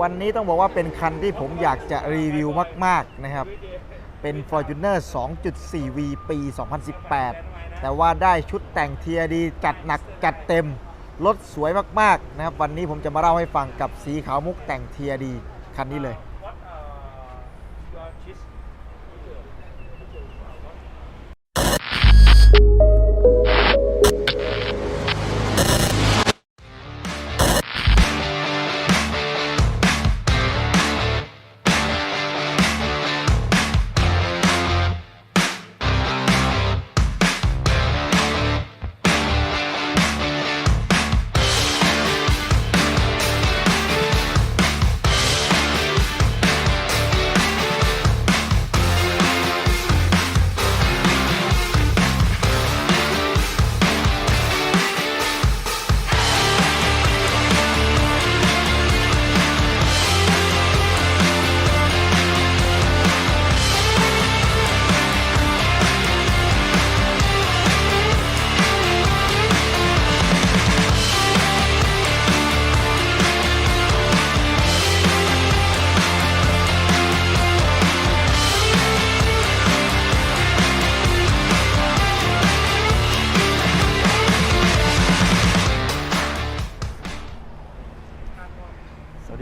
วันนี้ต้องบอกว่าเป็นคันที่ผมอยากจะรีวิวมาก ๆ นะครับ เป็น Fortuner 2.4V ปี 2018 แต่ว่าได้ชุดแต่งเทียดีจัดหนักจัดเต็ม รถสวยมาก ๆ นะครับ วันนี้ผมจะมาเล่าให้ฟังกับสีขาวมุกแต่งเทียดีคันนี้เลย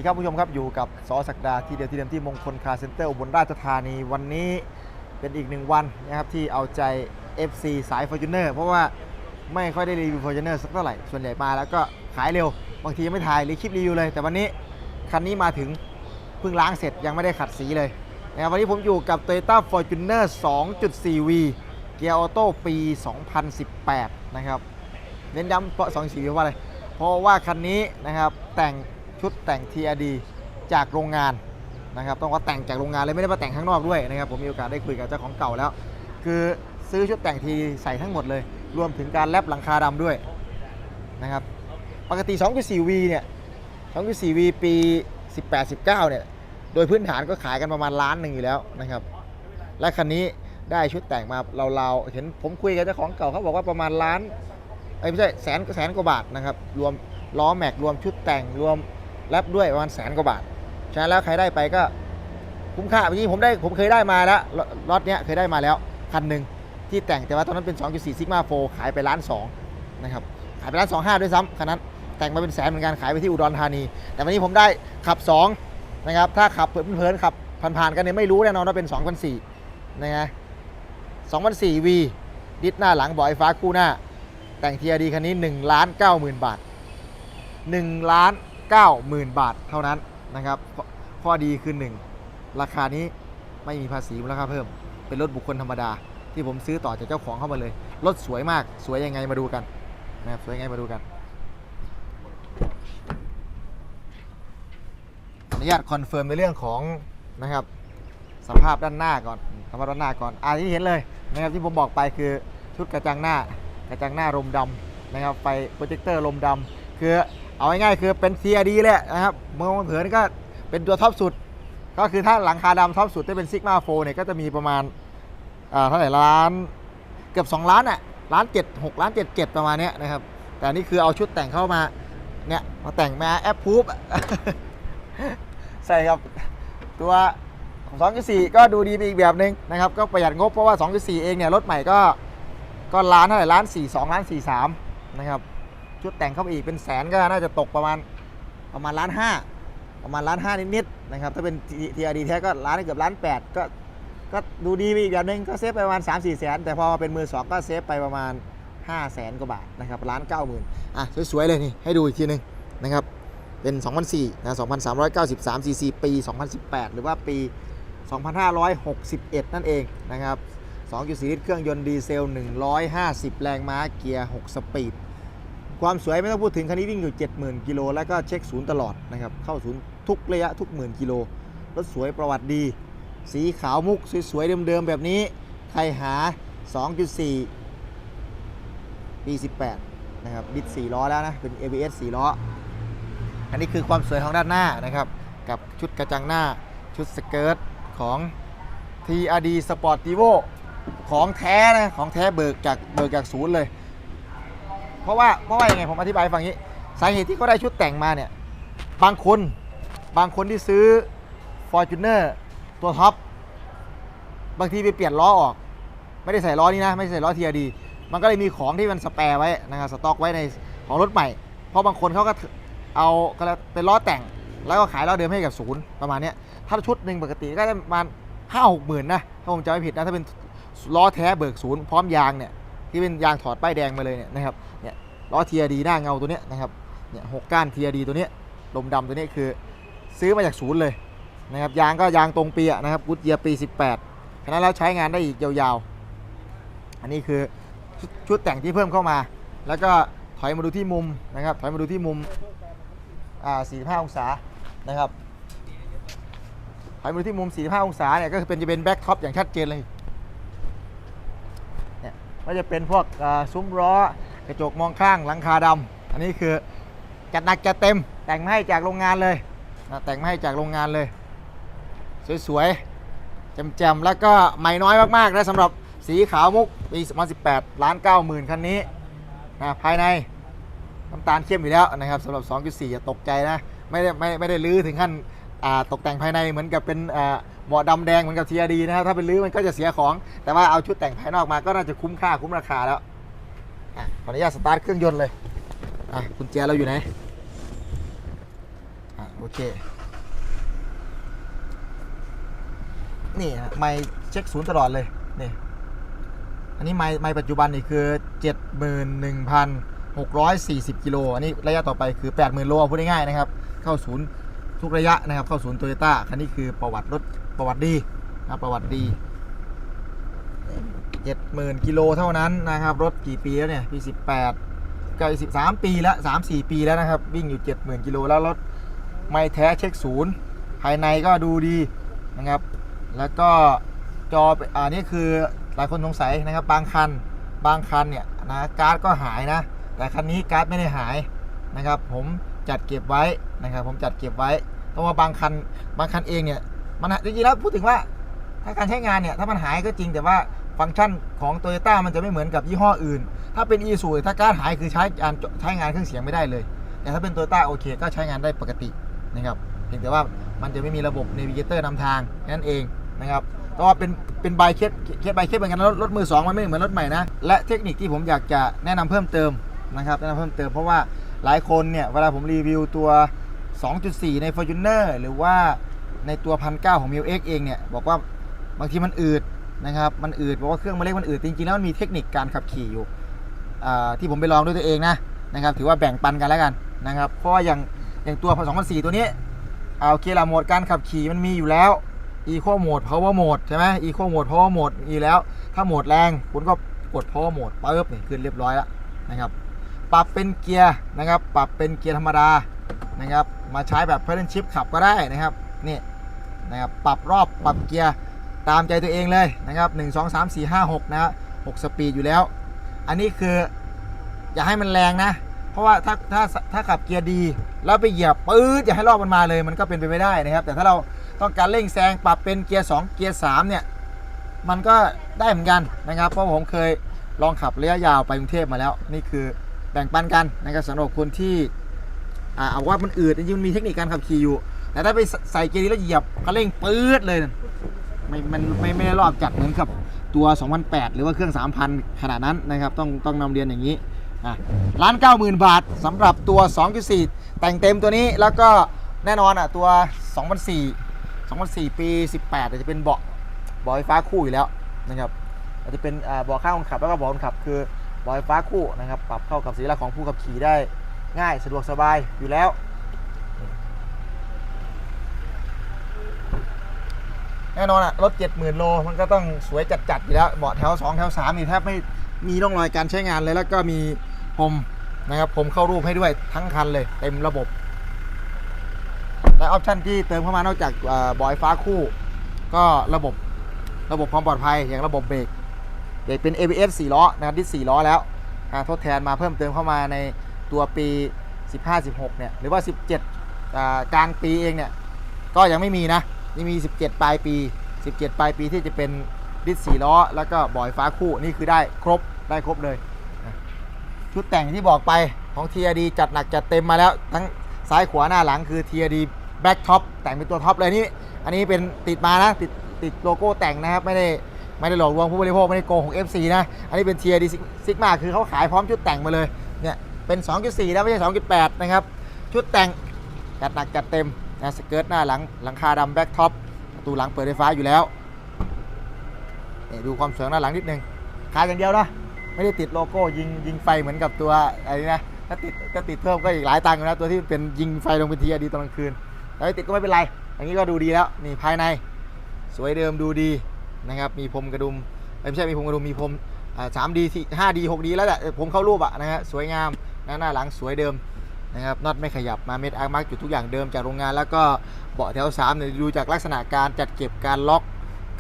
ดีครับผู้ชมครับอยู่กับซอสักดาที่เดียวที่เดิมที่มงคลคาร์เซ็นเตอร์อุบลราชธานีวันนี้เป็นอีกหนึ่งวันนะครับที่เอาใจ FC สาย Fortuner เพราะว่าไม่ค่อยได้รีวิว Fortuner สักเท่าไหร่ส่วนใหญ่มาแล้วก็ขายเร็ว บางทียังไม่ถ่ายหรือคลิปรีวิวเลย แต่วันนี้คันนี้มาถึงเพิ่งล้างเสร็จยังไม่ได้ขัดสีเลยนะครับวันนี้ผมอยู่กับ Toyota Fortuner 2.4V เกียร์ออโต้ปี 2018 นะครับเน้นย้ำเพราะ2สีเพราะว่าอะไรเพราะว่าคันนี้นะครับแต่ง ชุดแต่ง TRD จากโรงงานนะครับต้องว่าแต่งจากโรงงานเลยไม่ได้มาแต่งข้างนอกด้วยนะครับผมมีโอกาสได้คุยกับเจ้าของเก่าแล้ว คือซื้อชุดแต่งทีใส่ทั้งหมดเลย รวมถึงการแลบหลังคาดำด้วยนะครับปกติ 2.4V เนี่ย 2.4V ปี 18-19 เนี่ยโดยพื้นฐานก็ขายกันประมาณล้านหนึ่งอยู่แล้วนะครับ และคันนี้ได้ชุดแต่งมาเราๆเห็นผมคุยกับเจ้าของเก่าเขาบอกว่าประมาณล้านเอ้ไม่ใช่แสนแสนกว่าบาทนะครับรวมล้อแม็กรวมชุดแต่งรวม รปด้วยประมาณแสนกว่าบาทฉะนั้นแล้วใครได้ไปก็คุ้มค่าเมื่อกี้ผมได้ผมเคยได้มาแล้วรถเนี้ยเคยได้มาแล้วคันหนึ่งที่แต่งแต่ว่าตอนนั้นเป็น 2.4 Sigma 4ขายไปล้านสองนะครับขายไปล้านสองห้าด้วยซ้ำคันนั้นแต่งมาเป็นแสนเหมือนกันขายไปที่อุดรธานี แต่วันนี้ผมได้ขับ2นะครับถ้าขับเพลินๆขับผ่านๆกันเนี่ยไม่รู้แน่นอนว่าเป็น2,004นะฮะ2,004 V ดิสหน้าหลังเบาะไฟฟ้าคู่หน้า แต่ง TRD คันนี้1ล้าน9หมื่นบาท1ล้าน 9หมื่นบาทเท่านั้นนะครับ ข้อดีคือ 1 ราคานี้ไม่มีภาษีมูลค่าเพิ่ม เป็นรถบุคคลธรรมดา ที่ผมซื้อต่อจากเจ้าของเข้ามาเลย รถสวยมาก สวยยังไงมาดูกันนะครับสวยยังไงมาดูกันอนุญาตคอนเฟิร์มในเรื่องของนะครับสภาพด้านหน้าก่อนสภาพด้านหน้าก่อนอ่าที่เห็นเลยนะครับที่ผมบอกไปคือชุดกระจังหน้ากระจังหน้าลมดำนะครับไฟโปรเจคเตอร์ลมดำคือ เอาง่ายๆคือเป็น TRD แหละนะครับเมื่อเผินก็เป็นตัวท็อปสุด ก็คือถ้าหลังคาดำท็อปสุดที่เป็นซิกมาโฟเนี่ยก็จะมีประมาณอ่าเท่าไหร่ล้านเกือบ 2 ล้านอะล้านเจ็ดหกล้านเจ็ดเจ็ดประมาณเนี้ยนะครับ แต่นี่คือเอาชุดแต่งเข้ามาเนี่ยมาแต่งมาแอปพูฟใส่กับตัวของ2.4 ก็ดูดีไปอีกแบบหนึ่งนะครับ ก็ประหยัดงบเพราะว่า 2.4 เองเนี่ยรถใหม่ก็ก็ล้านเท่าไหร่ล้านสี่สองล้านสี่สามนะครับ ชุดแต่งเข้าไปอีกเป็นแสนก็น่าจะตกประมาณประมาณล้านห้าประมาณล้านห้านิดๆนะครับถ้าเป็น TRD แท้ก็ล้านเกือบล้านแปดก็ก็ดูดีไปอีกแบบนึงก็เซฟไปประมาณ 3 4 แสน แต่พอมาเป็นมือสองก็เซฟไปประมาณ 5 แสนกว่าบาทนะครับล้านเก้าหมื่นอะ สวย ๆ เลยนี่ ให้ดูอีกทีหนึงนะครับเป็น 2004นะ2393 cc ปี 2018 หรือว่าปี 2561 นั่นเองนะครับ2.4 ลิตรเครื่องยนต์ดีเซล 150 แรงม้าเกียร์ 6 สปีด ความสวยไม่ต้องพูดถึงคันนี้วิ่งอยู่ 70,000กิโลแล้วก็เช็คศูนย์ตลอดนะครับเข้าศูนย์ทุกระยะทุกหมื่นกิโลรถสวยประวัติดี สีขาวมุกสวยๆเดิมๆแบบนี้ ใครหา 2.4ปี18 นะครับบิด4ล้อแล้วนะ เป็น ABS 4ล้อ อันนี้คือความสวยของด้านหน้านะครับ กับชุดกระจังหน้าชุดสเกิร์ตของ TRD Sportivo ของแท้นะ ของแท้เบิกจากเบิกจากศูนย์เลย เพราะว่าเพราะว่ายังไงผมอธิบายให้ฟังอย่างนี้ สาเหตุที่เขาได้ชุดแต่งมาเนี่ย บางคนบางคนที่ซื้อ Fortuner ตัวท็อปบางทีไปเปลี่ยนล้อออก ไม่ได้ใส่ล้อนี้นะ ไม่ได้ใส่ล้อ TRD มันก็เลยมีของที่มันสแปร์ไว้นะครับสต็อกไว้ในของรถใหม่ เพราะบางคนเขาก็เอาก็แล้วเป็นล้อแต่งแล้วก็ขายล้อเดิมให้กับศูนย์ประมาณนี้ถ้าชุดหนึ่งปกติก็ได้ประมาณห้าหกหมื่นนะถ้าผมจำไม่ผิดนะถ้าเป็นล้อแท้เบิกศูนย์พร้อมยางเนี่ย ที่เป็นยางถอดป้ายแดงมาเลยเนี่ยนะครับเนี่ยล้อ TRD หน้าเงาตัวเนี้ยนะครับเนี่ยหกก้าน TRD ตัวเนี้ยลมดำตัวนี้คือซื้อมาจากศูนย์เลยนะครับยางก็ยางตรงปีอะนะครับกุดเยียปี 18ฉะนั้นแล้วใช้งานได้อีกยาวๆ อันนี้คือชุดชุดแต่งที่เพิ่มเข้ามา แล้วก็ถอยมาดูที่มุมนะครับถอยมาดูที่มุมอ่า45 องศานะครับถอยมาดูที่มุม 45 องศาเนี่ยก็คือเป็นจะเป็นแบ็คท็อปอย่างชัดเจนเลย ก็จะเป็นพวกซุ้มล้อกระจกมองข้างหลังคาดำอันนี้คือจัดหนักจัดเต็มแต่งมาให้จากโรงงานเลยแต่งมาให้จากโรงงานเลย สวยๆแจ่มๆแล้วก็ใหม่น้อยมากๆนะสำหรับสีขาวมุกปี 2018 ล้าน9หมื่นคันนี้นะภายในน้ำตาลเข้มอยู่แล้วนะครับสำหรับ 2.4 อย่าตกใจนะ ไม่ได้ไม่ไม่ได้ลื้อถึงขั้นตกแต่งภายในเหมือนกับเป็น อ่าเบาะดำแดงเหมือนกับ TRD นะครับถ้าเป็นลื้อมันก็จะเสียของ แต่ว่าเอาชุดแต่งภายนอกมาก็น่าจะคุ้มค่าคุ้มราคาแล้วอะขออนุญาตสตาร์ทเครื่องยนต์เลยอะกุญแจเราอยู่ไหนอะโอเค นี่ฮะไม่เช็คศูนย์ตลอดเลยนี่อันนี้ไม้ไม้ปัจจุบันนี่คือ 71,640กิโลอันนี้ระยะต่อไปคือ 80,000โลพูดง่ายๆนะครับ เข้าศูนย์ ทุกระยะนะครับเข้าศูนย์โตโยต้าคันนี้คือประวัติรถประวัติดีนะประวัติดี70,000กิโลเท่านั้นนะครับ รถกี่ปีแล้วเนี่ยปี18ก็13ปีแล้ว3-4ปีแล้วนะครับ วิ่งอยู่70,000กิโลแล้วรถไม่แท้เช็คศูนย์ภายในก็ดูดีนะครับ แล้วก็จออ่านี่คือหลายคนสงสัยนะครับ บางคันบางคันเนี่ยนะการ์ดก็หายนะ แต่คันนี้การ์ดไม่ได้หายนะครับ ผม จัดเก็บไว้นะครับผมจัดเก็บไว้ เพราะว่าบางคันบางคันเองเนี่ยมันจริงๆแล้วพูดถึงว่าถ้าการใช้งานเนี่ยถ้ามันหายก็จริงแต่ว่าฟังก์ชันของโตโยต้ามันจะไม่เหมือนกับยี่ห้ออื่น ถ้าเป็น e ีซูถ้าการหายคือใช้การใช้งานเครื่องเสียงไม่ได้เลย แต่ถ้าเป็นโตโยต้าโอเค ก็ใช้งานได้ปกตินะครับเพียงแต่ว่ามันจะไม่มีระบบ n น v i เกเตอร์นำทางนั้นเองนะครับเพราะว่าเป็นเป็นใบเคสเคสใบเคสเหมือนกันรถรถมือสองมันไม่เหมือนรถใหม่นะและเทคนิคที่ผมอยากจะแนะนำเพิ่มเติมนะครับแนะนำเพิ่มเติมเพราะว่า หลายคนเนี่ยเวลาผมรีวิวตัว 2.4 ใน Fortuner หรือว่าในตัวพันเของ m ิ X เองเนี่ยบอกว่าบางทีมันอืดนะครับ มันอืดบอกว่าเครื่องมันเล็กมันอืดจริงๆแล้วมันมีเทคนิคการขับขี่อยู่ที่ผมไปลองด้วยตัวเองนะนะครับถือว่าแบ่งปันกันแล้วกันนะครับเพราะว่าอย่างอย่างตัว 2004 ตัวนี้เอาโอเคละโหมดการขับขี่มันมีอยู่แล้ว Eco Mode Power Mode ใช่ไหม Eco Mode Power Mode มีแล้ว ถ้าโหมดแรงคุณก็กด Power Mode ปึ๊บนี่ขึ้นเรียบร้อยแล้วนะครับ ปรับเป็นเกียร์นะครับ ปรับเป็นเกียร์ธรรมดานะครับ มาใช้แบบ Pedal Shift ขับก็ได้นะครับนี่นะครับปรับรอบปรับเกียร์ตามใจตัวเองเลยนะครับ 1 2 3 4 5 6 นะฮะ6สปีดอยู่แล้ว อันนี้คืออย่าให้มันแรงนะ เพราะว่าถ้าถ้าถ้าขับเกียร์ดี แล้วไปเหยียบปื๊ดอย่าให้รอบมันมาเลย มันก็เป็นไปไม่ได้นะครับ แต่ถ้าเราต้องการเร่งแซงปรับเป็นเกียร์2เกียร์3เนี่ยมันก็ได้เหมือนกันนะครับ เพราะผมเคยลองขับระยะยาวไปกรุงเทพมาแล้วนี่คือ แบ่งปันกันนะครับสำหรับคนที่อ่าเอาว่ามันอืดจริงๆมันมีเทคนิคการขับขี่อยู่ แต่ถ้าไปใส่เกียร์นี้แล้วเหยียบก็เร่งปื๊ดเลยนะไม่มันไม่ไม่ได้รอบจัดเหมือนกับตัว 2008 หรือว่าเครื่อง 3,000 ขนาดนั้นนะครับต้องต้องนำเรียนอย่างนี้อะล้านเก้าหมื่นบาทสำหรับตัว 2.4 แต่งเต็มตัวนี้แล้วก็แน่นอนอะตัว 2004 2004 ปี 18อาจจะเป็นเบาะเบาะไฟฟ้าคู่อยู่แล้วนะครับอาจจะเป็นเบาะข้างคนขับแล้วก็เบาะคนขับคือ บาะไฟฟ้าคู่นะครับ ปรับเข้ากับสีลักษณ์ของผู้ขับขี่ได้ง่ายสะดวกสบายอยู่แล้ว แน่นอนอะรถ 70,000 โล มันก็ต้องสวยจัดๆอยู่แล้วเบาะแถว 2 แถว3นี่แทบไม่มีร่องรอยการใช้งานเลยแล้วก็มีพรมนะครับผมเข้ารูปให้ด้วยทั้งคันเลย เต็มระบบ และออปชันที่เติมเข้ามานอกจากบอยฟ้าคู่ ก็ระบบระบบความปลอดภัยอย่างระบบเบรก เบรกเป็น ABS 4 ล้อนะครับที่4ล้อแล้วทดแทนมาเพิ่มเติมเข้ามาในตัวปี 15-16 เนี่ย หรือว่า 17 กลางปีเองเนี่ย ก็ยังไม่มีนะยังมี 17 ปลายปี 17 ปลายปีที่จะเป็นดิสสี่ล้อ แล้วก็บอยฟ้าคู่ นี่คือได้ครบได้ครบเลย ชุดแต่งที่บอกไปของ TRD จัดหนักจัดเต็มมาแล้ว ทั้งซ้ายขวาหน้าหลังคือ TRD แบ็กท็อปแต่งเป็นตัวท็อปเลยนี่ อันนี้เป็นติดมานะ ติดติดโลโก้แต่งนะครับ ไม่ได้ ไม่ได้หลอกลวงผู้บริโภคไม่ได้โกหก FC นะ อันนี้เป็นเทียดีซิกมาคือเขาขายพร้อมชุดแต่งมาเลยเนี่ยเป็น 2.4นะไม่ใช่ 2.8 นะครับ ชุดแต่งจัดหนักจัดเต็มนะสเกิร์ตหน้าหลังหลังคาดำแบ็กท็อปประตูหลังเปิดไฟฟ้าอยู่แล้วนี่ดูความสวยหน้าหลังนิดนึงขายอย่างเดียวนะไม่ได้ติดโลโก้ยิงยิงไฟเหมือนกับตัวอะไรนะถ้าติดก็ติดเพิ่มก็อีกหลายตังค์นะตัวที่เป็นยิงไฟลงเป็นทีดีตอนกลางคืนแต่ไม่ติดก็ไม่เป็นไรอย่างนี้ก็ดูดีแล้วนี่ภายใน สวยเดิมดูดี นะครับมีพรมกระดุมไม่ใช่มีพรมกระดุมมีพรมสามดีที่ห้าดีหกดีแล้วแหละผมเข้ารูปอะนะฮะสวยงามหน้าหน้าหลังสวยเดิมนะครับน็อตไม่ขยับมาเม็ดอาร์มาร์กจุดทุกอย่างเดิมจากโรงงาน แล้วก็เบาะแถว3เนี่ยดูจากลักษณะการจัดเก็บการล็อก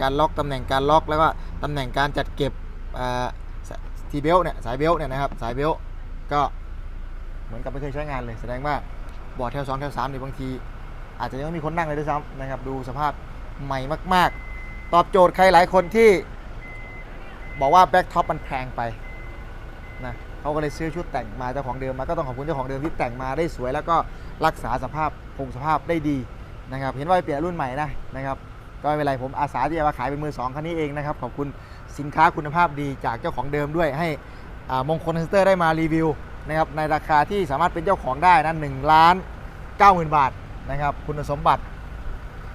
การล็อกตำแหน่งการล็อกแล้วก็ตำแหน่งการจัดเก็บทีเบลเนี่ยสายเบลเนี่ยนะครับสายเบลก็เหมือนกับไม่เคยใช้งานเลยแสดงว่าเบาะแถว2แถว3เนี่ยบางที อาจจะยังไม่มีคนนั่งเลยด้วยซ้ำนะครับดูสภาพใหม่มาก ๆ ตอบโจทย์ใครหลายคนที่บอกว่าแบ็กท็อปมันแพงไปนะเขาก็เลยซื้อชุดแต่งมาเจ้าของเดิมมาก็ต้องขอบคุณเจ้าของเดิมที่แต่งมาได้สวย แล้วก็รักษาสภาพคงสภาพได้ดีนะครับเห็นว่าไปเปลี่ยนรุ่นใหม่นะนะครับก็ไม่เป็นไรผมอาสาที่จะมาขายเป็นมือสองคันนี้เองนะครับขอบคุณสินค้าคุณภาพดีจากเจ้าของเดิมด้วยให้มงคลฮันสเตอร์ได้มารีวิวนะครับในราคาที่สามารถเป็นเจ้าของได้นะหนึ่งล้านเก้าหมื่นบาทนะครับคุณสมบัติ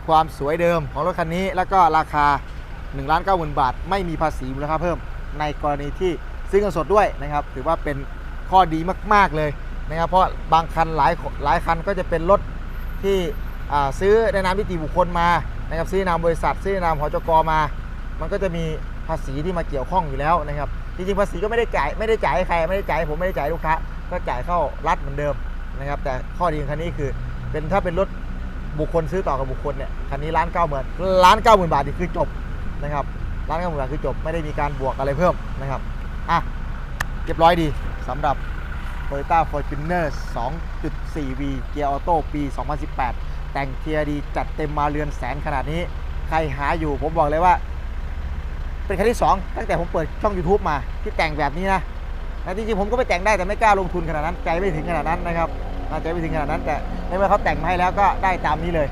ความสวยเดิมของรถคันนี้ แล้วก็ราคา1นึ่งล้านเก้าหมื่นบาท ไม่มีภาษีมูลค่าเพิ่ม ในกรณีที่ซื้อเงินสดด้วยนะครับ ถือว่าเป็นข้อดีมาก ๆ เลยนะครับ เพราะบางคันหลายหลายคันก็จะเป็นรถที่ซื้อในนามนิติบุคคลมานะครับซื้อนามบริษัท ซื้อในนามหจกมา มันก็จะมีภาษีที่มาเกี่ยวข้องอยู่แล้วนะครับจริงๆภาษีก็ไม่ได้จ่ายไม่ได้จ่ายให้ใครไม่ได้จ่ายผมไม่ได้จ่ายลูกค้าก็จ่ายเข้ารัฐเหมือนเดิมนะครับ แต่ข้อดีของคันนี้คือเป็นถ้าเป็นรถ บุคคลซื้อต่อกับบุคคลเนี่ยคันนี้ล้านเก้าหมื่นล้านเก้าหมื่นบาทนี่คือจบนะครับล้านเก้าหมื่นบาทคือจบไม่ได้มีการบวกอะไรเพิ่มนะครับอะเรียบร้อยดีสำหรับ Toyota Fortuner 2.4V เกียร์ออโต้ปี 2018 แต่งเทียร์ดีจัดเต็มมาเรือนแสนขนาดนี้ ใครหาอยู่ผมบอกเลยว่า เป็นคันที่ 2 ตั้งแต่ผมเปิดช่อง YouTube มาที่แต่งแบบนี้นะแต่จริงๆผมก็ไปแต่งได้แต่ไม่กล้าลงทุนขนาดนั้น ใจไม่ถึงขนาดนั้นนะครับน่าใจไม่ถึงขนาดนั้นแต่ ในเมื่อเขาแต่งมาให้แล้วก็ได้ตามนี้เลย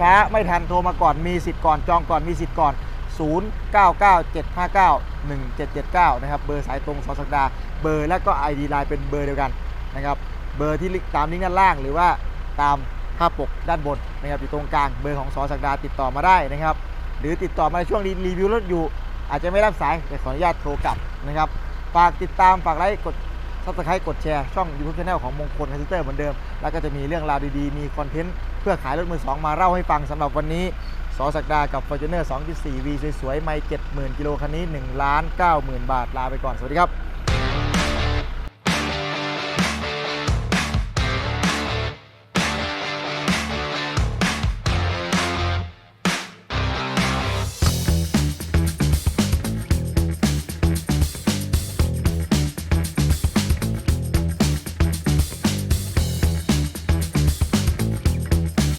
ช้าไม่ทันโทรมาก่อนมีสิทธิ์ก่อนจองก่อนมีสิทธิ์ก่อน 0997591779 นะครับ เบอร์สายตรงสอสักดาเบอร์และก็ ID ไลน์เป็นเบอร์เดียวกันนะครับ เบอร์ที่ตามลิงก์ด้านล่างหรือว่าตามภาพปกด้านบนนะครับอยู่ตรงกลางเบอร์ของสอสักดาติดต่อมาได้นะครับ หรือติดต่อมาในช่วงรีวิวรถอยู่ อาจจะไม่รับสายแต่ขออนุญาตโทรกลับนะครับ ฝากติดตามฝากไลค์กด ซับสไครต์กดแชร์ช่องยูทูบชาแนลของมงคลคอมพิวเตอร์เหมือนเดิม แล้วก็จะมีเรื่องราวดีๆ มีคอนเทนต์เพื่อขายรถมือ2มาเล่าให้ฟังสำหรับวันนี้สอสักดากับ Fortuner 2.4V สวยๆไม่70,000กิโลคันนี้1ล้าน90,000 บาทลาไปก่อนสวัสดีครับ